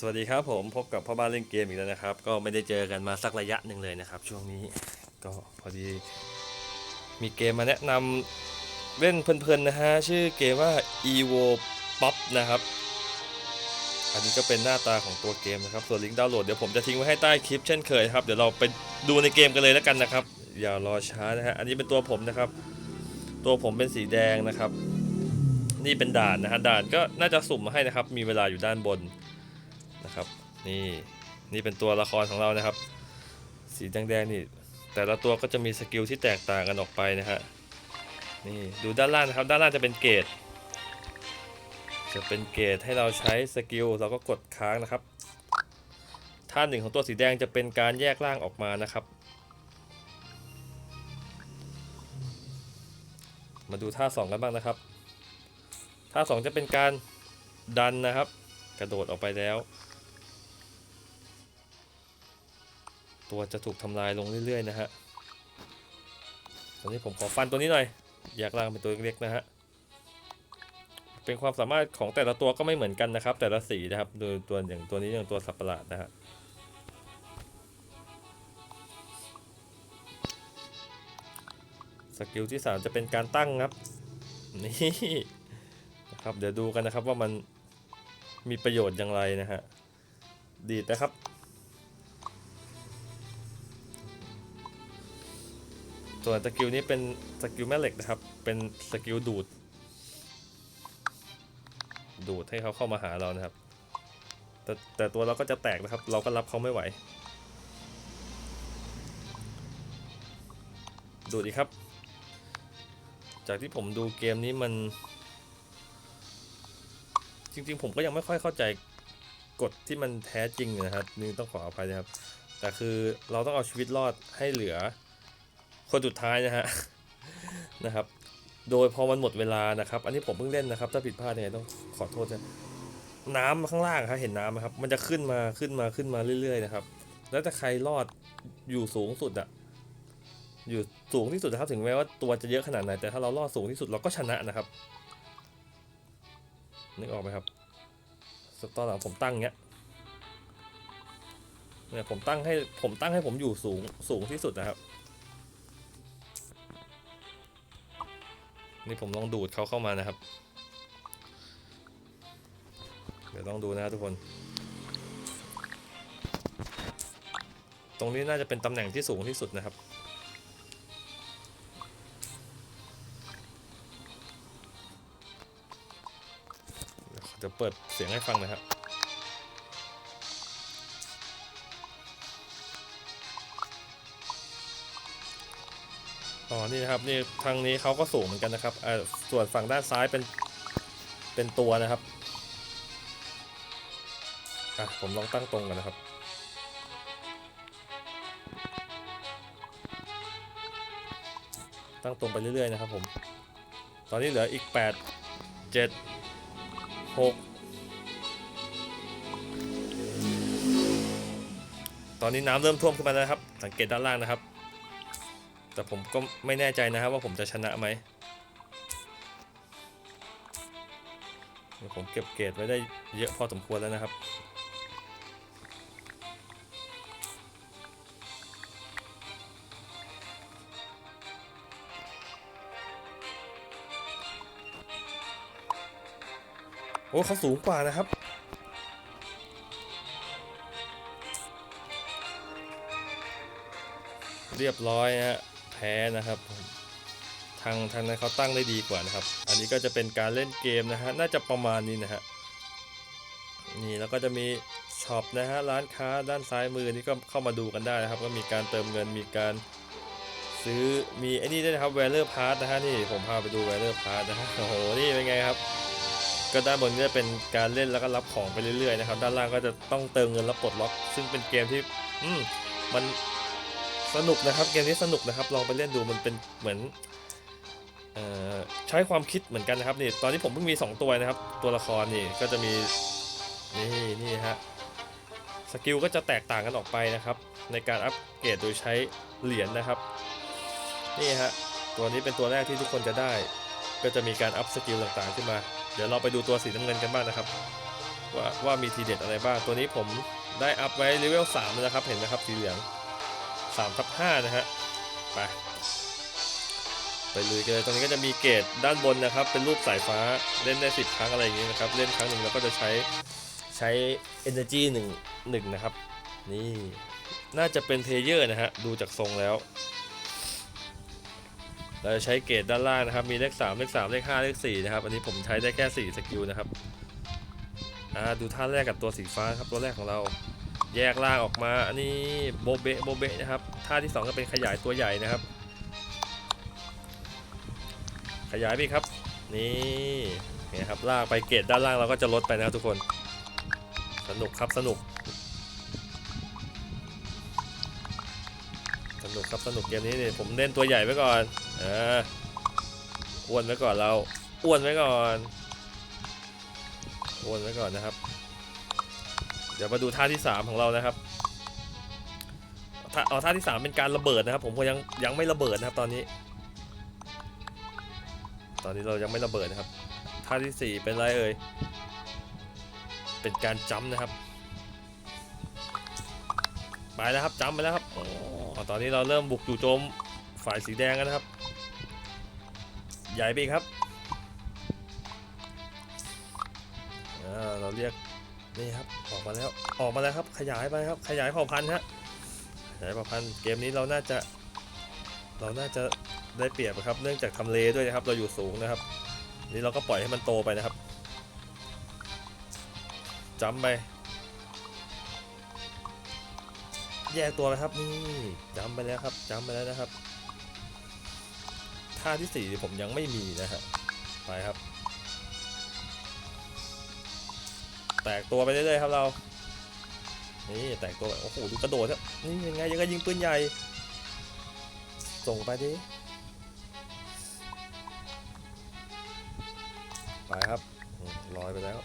สวัสดีครับผมพบกับพ่อบ้านเล่นเกมอีกแล้วนะครับ ก็ไม่ได้เจอกันมาสักระยะหนึ่งเลยนะครับ ช่วงนี้ก็พอดี มีเกมมาแนะนำเล่นเพลินๆนะฮะชื่อเกมว่า evo pop นะครับ อันนี้ก็เป็นหน้าตาของตัวเกมนะครับส่วนลิงก์ดาวน์โหลดเดี๋ยวผมจะทิ้งไว้ให้ใต้คลิปเช่นเคยครับเดี๋ยวเราไปดูในเกมกันเลยแล้วกันนะครับ อย่ารอช้านะฮะอันนี้เป็นตัวผมนะครับ ตัวผมเป็นสีแดงนะครับ นี่เป็นด่านนะฮะด่านก็น่าจะสุ่มมาให้นะครับ มีเวลาอยู่ด้านบน นะครับ นี่นี่เป็นตัวละครของเรานะครับ สีแดงๆนี่ แต่ละตัวก็จะมีสกิลที่แตกต่างกันออกไปนะฮะนี่ดูด้านล่างนะครับ ด้านล่างจะเป็นเกรดจะเป็นเกรดให้เราใช้สกิลเราก็กดค้างนะครับท่าหนึ่งของตัวสีแดงจะเป็นการแยกล่างออกมานะครับ มาดูท่าสองกันบ้างนะครับ ท่าสองจะเป็นการดันนะครับ กระโดดออกไปแล้ว ตัวจะถูกทำลายลงเรื่อยๆนะฮะ ตอนนี้ผมขอฟันตัวนี้หน่อย อยากล่างเป็นตัวเล็กๆนะฮะ เป็นความสามารถของแต่ละตัวก็ไม่เหมือนกันนะครับ แต่ละสีนะครับ โดยตัวอย่างตัวนี้อย่างตัวสัตว์ประหลาดนะฮะสกิลที่ 3 จะเป็นการตั้งครับ นี่นะครับ เดี๋ยวดูกันนะครับว่ามันมีประโยชน์อย่างไรนะฮะ ดีนะครับ ส่วนสกิลนี้เป็นสกิลแม่เหล็กนะครับ เป็นสกิลดูด ดูดให้เขาเข้ามาหาเรานะครับ แต่แต่ตัวเราก็จะแตกนะครับ เราก็รับเขาไม่ไหว ดูดอีกครับ จากที่ผมดูเกมนี้มัน จริงๆ ผมก็ยังไม่ค่อยเข้าใจกฎที่มันแท้จริงนะครับนี่ต้องขออภัยนะครับ แต่คือเราต้องเอาชีวิตรอดให้เหลือ คนสุดท้ายนะฮะนะครับ โดยพอมันหมดเวลานะครับ อันนี้ผมเพิ่งเล่นนะครับ ถ้าผิดพลาดยังไงต้องขอโทษนะน้ำข้างล่างครับเห็นน้ำไหมครับ มันจะขึ้นมาขึ้นมาขึ้นมาเรื่อยๆนะครับ แล้วถ้าใครรอดอยู่สูงสุดอะอยู่สูงที่สุดนะครับถึงแม้ว่าตัวจะเยอะขนาดไหนแต่ถ้าเรารอดสูงที่สุดเราก็ชนะนะครับนึกออกไหมครับตอนหลังผมตั้งเงี้ยเนี่ยผมตั้งให้ผมตั้งให้ผมอยู่สูงสูงที่สุดนะครับ นี่ผมลองดูดเขาเข้ามานะครับ เดี๋ยวลองดูนะทุกคน ตรงนี้น่าจะเป็นตำแหน่งที่สูงที่สุดนะครับ เดี๋ยวเปิดเสียงให้ฟังนะครับ อ๋อ นี่นะครับ นี่ทางนี้เขาก็สูงเหมือนกันนะครับอ่อส่วนฝั่งด้านซ้ายเป็น เป็นตัวนะครับ อะ ผมลองตั้งตรงกันนะครับ ตั้งตรงไปเรื่อยๆนะครับผม ตอนนี้เหลืออีก 8 7 6 ตอนนี้น้ำเริ่มท่วมขึ้นมาแล้วครับ สังเกตด้านล่างนะครับ แต่ผมก็ไม่แน่ใจนะครับว่าผมจะชนะไหมผมเก็บเกรดไว้ได้เยอะพอสมควรแล้วนะครับ โอ้เขาสูงกว่านะครับเรียบร้อยฮะ พ้นะครับทางทางนั้นเขาตั้งได้ดีกว่านะครับ อันนี้ก็จะเป็นการเล่นเกมนะฮะ น่าจะประมาณนี้นะฮะ นี่แล้วก็จะมีช็อปนะฮะ ร้านค้าด้านซ้ายมือนี่ก็เข้ามาดูกันได้นะครับ ก็มีการเติมเงิน มีการซื้อ มีไอ้นี่ด้วยนะครับ w ว r อร์พาร์ทนะฮะ นี่ผมพาไปดู w ว r อร์พาร์ทนะฮะ โอ้โห นี่เป็นไงครับ ก็ด้านบนก็จะเป็นการเล่นแล้วก็รับของไปเรื่อยๆนะครับ ด้านล่างก็จะต้องเติมเงินแล้วปลดล็อก ซึ่งเป็นเกมที่ อืม มัน สนุกนะครับเกมนี้สนุกนะครับลองไปเล่นดูมันเป็นเหมือนออใช้ความคิดเหมือนกันนะครับนี่ตอนนี้ผมเพิ่งมี 2 ตัวนะครับ ตัวละครนี่ก็จะมีนี่นี่ฮะสกิลก็จะแตกต่างกันออกไปนะครับ ในการอัปเกรดโดยใช้เหรียญนะครับนี่ฮะตัวนี้เป็นตัวแรกที่ทุกคนจะได้ ก็จะมีการอัพสกิลต่างๆขึ้นมา เดี๋ยวเราไปดูตัวสีน้ำเงินกันบ้างนะครับ ว่าว่ามีทีเด็ดอะไรบ้างตัวนี้ผมได้อัพไว้เลเวล3นะครับเห็นไหมครับสีเหลือง 3ทับ5นะฮะไปไปลุยกันเลยตรงนี้ก็จะมีเกตด้านบนนะครับ เป็นรูปสายฟ้าเล่นได้ 10 ครั้งอะไรอย่างเงี้ยนะครับ เล่นครั้งหนึ่งแล้วก็จะใช้ใช้ energy 1 1นะครับ นี่น่าจะเป็นเพลเยอร์นะฮะ ดูจากทรงแล้ว เราจะใช้เกตด้านล่างนะครับ มีเลข 3 เลข 3 เลข 5 เลข 4 นะครับ อันนี้ผมใช้ได้แค่ 4 สกิลนะครับ อ่า ดูท่าแรกกับตัวสีฟ้าครับ ตัวแรกของเรา แยกล่างออกมาอันนี้โบเบะโบเบะนะครับท่าที่ 2 ก็เป็นขยายตัวใหญ่นะครับ ขยายไปครับ นี่เนี่ยครับลากไปเกตด้านล่างเราก็จะลดไปนะครับทุกคน สนุกครับสนุก สนุกครับสนุกเกมนี้นี่ผมเล่นตัวใหญ่ไว้ก่อนเอออ้วนไว้ก่อนเราอ้วนไว้ก่อนอ้วนไว้ก่อนนะครับ เดี๋ยวมาดูท่าที่ 3 ของเรานะครับท่าเอาท่าที่ 3 เป็นการระเบิดนะครับ ผมก็ยังยังไม่ระเบิดนะครับตอนนี้ ตอนนี้เรายังไม่ระเบิดนะครับ ท่าที่ 4 เป็นไรเอ่ยเป็นการจัมป์นะครับไปแล้วครับจัมป์ไปแล้วครับอตอนนี้เราเริ่มบุกจู่โจมฝ่ายสีแดงกันนะครับ ใหญ่ไปอีกครับเราเรียก นี่ครับออกมาแล้วออกมาแล้วครับขยายไปครับ ขยายเผ่าพันธุ์ฮะขยายเผ่าพันธุ์เกมนี้เราน่าจะ เราน่าจะได้เปรียบครับ เนื่องจากทำเลด้วยนะครับ เราอยู่สูงนะครับ นี่เราก็ปล่อยให้มันโตไปนะครับจัมป์ไป แยกตัวไปครับนี่จำไปแล้วครับจำไปแล้วนะครับท่าที่สี่ผมยังไม่มีนะฮะไปครับ ตกตัวไปเรื่อยๆครับเรา นี่แตกตัว โอ้โหดูกระโดดครับนี่ยังไงยังไงยิงปืนใหญ่ ส่งไปดิ ไปครับลอยไปแล้ว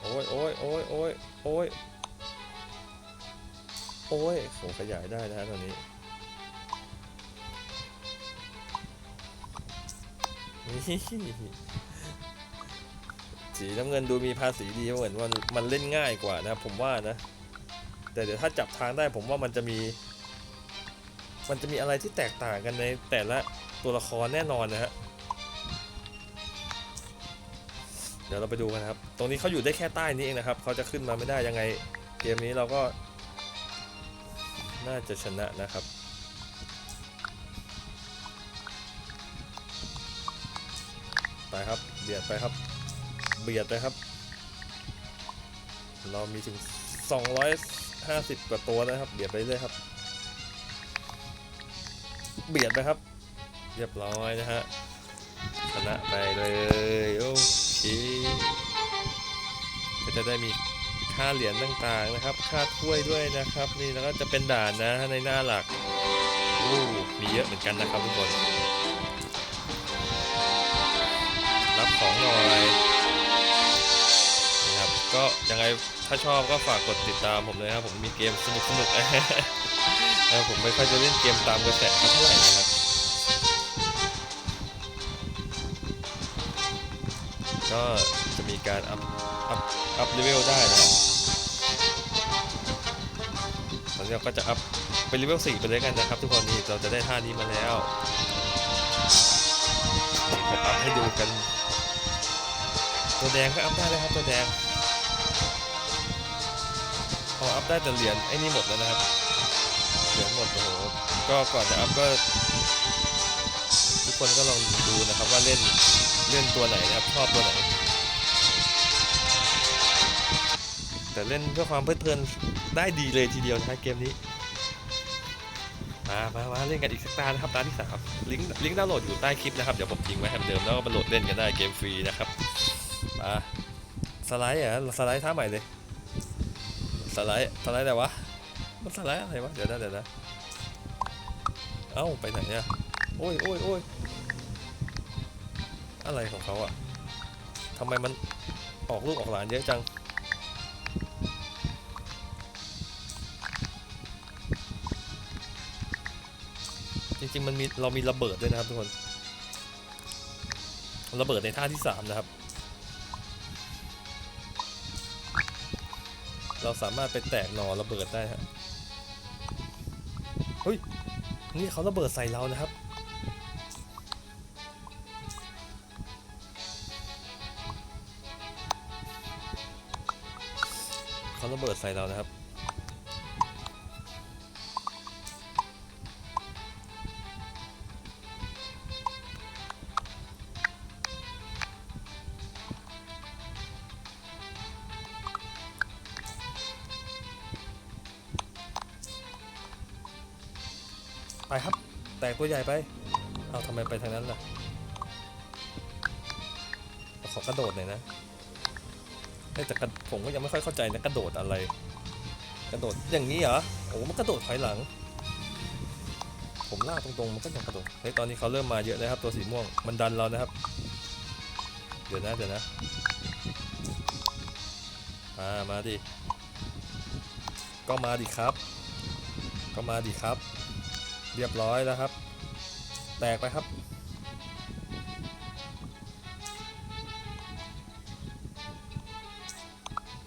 โอ้ยโอ้ยโอ้ยโอ้ยโอ้ยโอ้ยโหขยายได้นะฮะตอนนี้ สีน้ำเงินดูมีภาษีดีเหมือนว่ามันเล่นง่ายกว่านะ ผมว่านะ แต่เดี๋ยวถ้าจับทางได้ผมว่ามันจะมี มันจะมีอะไรที่แตกต่างกันในแต่ละตัวละครแน่นอนนะฮะเดี๋ยวเราไปดูกันครับ ตรงนี้เขาอยู่ได้แค่ใต้นี้เองนะครับ เขาจะขึ้นมาไม่ได้ยังไง เกมนี้เราก็ น่าจะชนะนะครับ ไปครับ เบียดไปครับ เบียดไปครับ เรามีถึง 250กว่าตัวนะครับ เบียดไปเรื่อยครับ เบียดไปครับ เรียบร้อยนะฮะ ชนะไปเลย โอเค ก็จะได้มีค่าเหรียญต่างๆนะครับ ค่าถ้วยด้วยนะครับ นี่แล้วก็จะเป็นด่านนะในหน้าหลักอู้มีเยอะเหมือนกันนะครับทุกคนับของหน่อยนะครับก็ยังไงถ้าชอบก็ฝากกดติดตามผมเลยครับผมมีเกมสนุกๆนะครับผมไม่ค่อยจะเล่นเกมตามกระแสเท่าไหร่นะครับก็จะมีการอัพอัพอัพเลเวลได้นะครับตอนนี้เราก็จะอัพเป็นเลเวล4ไปเลยกันนะครับ ทุกคนนี่เราจะได้ท่านี้มาแล้วผมอัพให้ดูกัน ตัวแดงก็อัพได้เลยครับตัวแดงพออัพได้แต่เหรียญไอ้นี่หมดแล้วนะครับ เหรียญหมดโอ้โหก็ก่อนจะอัพก็ทุกคนก็ลองดูนะครับว่าเล่นเล่นตัวไหนนะครับชอบตัวไหน แต่เล่นเพื่อความเพลิดเพลินได้ดีเลยทีเดียวนะฮะเกมนี้มามามาเล่นกันอีกสักตานะครับตาที่สามลิงก์ลิงก์ดาวน์โหลดอยู่ใต้คลิปนะครับ เดี๋ยวผมทิ้งไว้ให้เหมือนเดิมแล้วก็มาโหลดเล่นกันได้เกมฟรีนะครับ มาสไลด์เหรอะสไลด์ท่าใหม่เลยสไลด์สไลด์อะไรวะมันสไลด์อะไรวะเดี๋ยวนะเดี๋ยวนะเอ้าไปไหนเนี่ยโอ้ยโอ้ยโอ้ยอะไรของเขาอะทำไมมันออกลูกออกหลานเยอะจังจริงๆมันมีเรามีระเบิดด้วยนะครับทุกคน ระเบิดในท่าที่สามนะครับ เราสามารถไปแตกหนอระเบิดได้ฮะเฮ้ยนี่เขาระเบิดใส่เรานะครับเขาระเบิดใส่เรานะครับ ไปครับ แตกตัวใหญ่ไปเอาทำไมไปทางนั้นล่ะขอกระโดดหน่อยนะแต่กระผมก็ยังไม่ค่อยเข้าใจนะกระโดดอะไร กระโดดอย่างนี้เหรอโอ้มันกระโดดถอยหลัง ผมลากตรงๆมันก็ยังกระโดดเฮ้ยตอนนี้เขาเริ่มมาเยอะแล้วครับ ตัวสีม่วงมันดันเรานะครับ เดี๋ยวนะเดี๋ยวนะมามาดิก็มาดิครับ ก็มาดิครับ เรียบร้อยแล้วครับ แตกไปครับ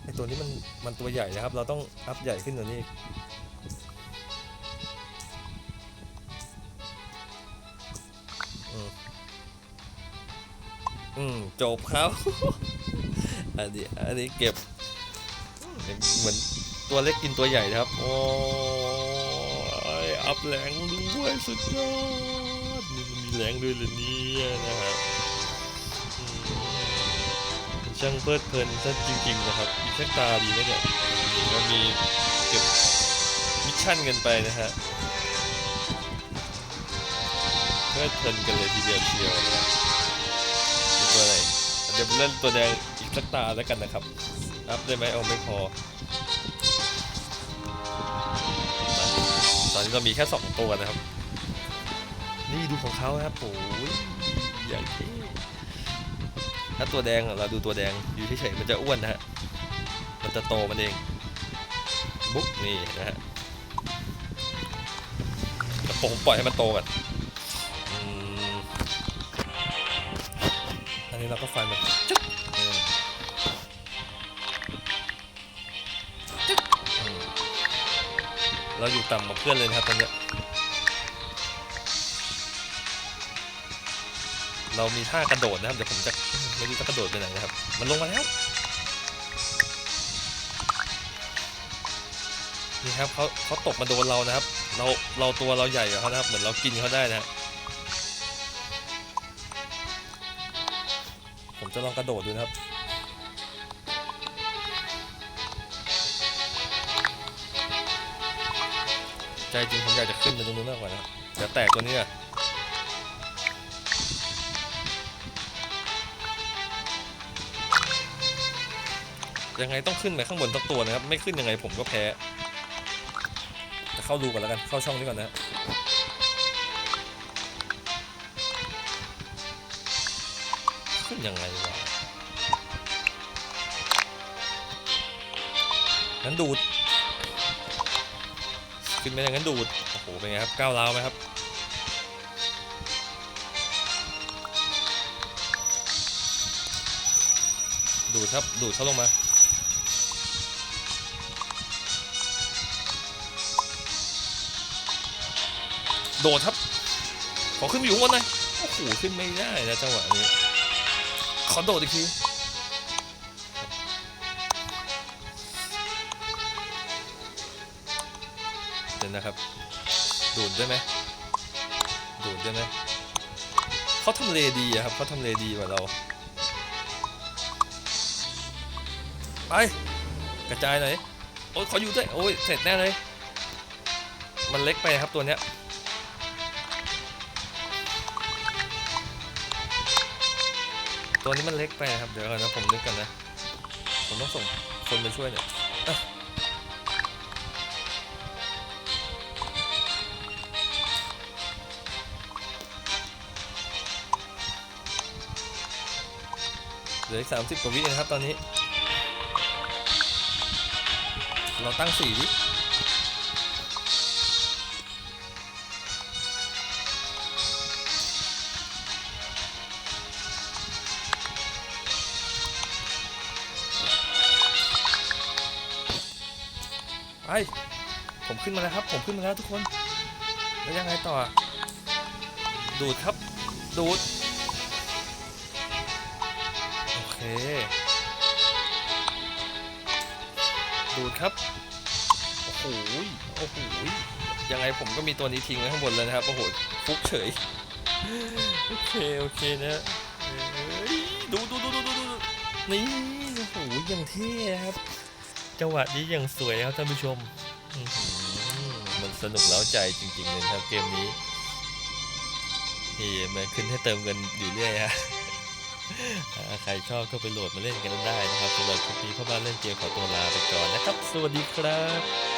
ไอตัวนี้มันมันตัวใหญ่นะครับ เราต้องอัพใหญ่ขึ้นกว่านี้อืมอืมจบครับ อันนี้อันนี้เก็บ เหมือนตัวเล็กกินตัวใหญ่นะครับ โอ้ อัพแรงด้วยสุดยอดนี่มันมีแรงด้วยเลยเนี่ยนะฮะช่างเพลิดเพลินซะจริง ๆ นะครับ มีแค่ตาดีไหมเนี่ยก็มีเก็บมิชชั่นกันไปนะฮะเพลิดเพลินกันเลยทีเดียวเชียวนะตัวอะไรเดี๋ยวเล่นตัวแดงอีกสักตาแล้วกันนะครับ อัพได้ไหมเอาไม่พอ นนี้เรามีแค่สองตัวนะครับ นี่ดูของเขาครับโอ้ยอย่างที่ถ้าตัวแดงเราดูตัวแดงอยู่เฉยๆมันจะอ้วนนะฮะมันจะโตมันเองบุ๊กนี่นะฮะแต่ผมปล่อยให้มันโตก่อนอันนี้เราก็ไฟมันจุ๊บ เราอยู่ต่ำกว่าเพื่อนเลยนะครับตอนเนี้ยเรามีท่ากระโดดนะครับเดี๋ยวผมจะไม่รู้จะกระโดดไปไหนนะครับ มันลงมาแล้วนี่ครับเขาเขาตกมาโดนเรานะครับ เราเราตัวเราใหญ่กว่าเขานะครับ เหมือนเรากินเขาได้นะฮะผมจะลองกระโดดดูนะครับ ใจจริงผมอยากจะขึ้นไปตรงนู้นมากกว่านะเดี๋ยวแตกตัวนี้อะยังไงต้องขึ้นไปข้างบนตักตัวนะครับ ไม่ขึ้นยังไงผมก็แพ้จะเข้าดูก่อนแล้วกัน เข้าช่องนี้ก่อนนะขึ้นยังไงวะงั้นดู ขึ้นไปอย่างนั้นดูด โอ้โห เป็นไงครับก้าวร้าวไหมครับดูดครับดูดเขาลงมาโดดครับขอขึ้นไปอยู่บนหน่อยโอ้โหขึ้นไม่ได้นะจังหวะนี้ขอโดดอีกที เดี๋ยนะครับ ดูดได้ไหมดูดได้ไหมเขาทำเลดีอะครับเขาทำเลดีกว่าเรา ไป กระจายหน่อยโอ้ยขออยู่ด้วยโอ้ยเสร็จแน่เลย มันเล็กไปครับตัวเนี้ยตัวนี้มันเล็กไปครับ เดี๋ยวก่อนนะผมนึกกันนะ ผมต้องส่งคนมาช่วยเนี่ย ลืออีกสามสิบกว่าวินะครับตอนนี้ เราตั้งสี่วิไปผมขึ้นมาแล้วครับ ผมขึ้นมาแล้วทุกคน แล้วยังไงต่อ ดูดครับ ดูด ดูดครับ โอ้โห โอ้โห ยังไงผมก็มีตัวนี้ทิ้งไว้ข้างบนเลยนะครับ โอ้โห ฟุกเฉย โอเค โอเคนะดูดูดูดูดูดูนี่ โอ้โห ยังเท่ครับ จังหวะนี้ยังสวยครับท่านผู้ชม มันสนุกเล้าใจจริงๆเลยครับเกมนี้นี่มันขึ้นให้เติมเงินอยู่เรื่อยฮะ ใครชอบก็ไปโหลดมาเล่นกันได้นะครับสำหรับคลิปนี้พ่อบ้านเล่นเกมขอตัวลาไปก่อนนะครับ สวัสดีครับ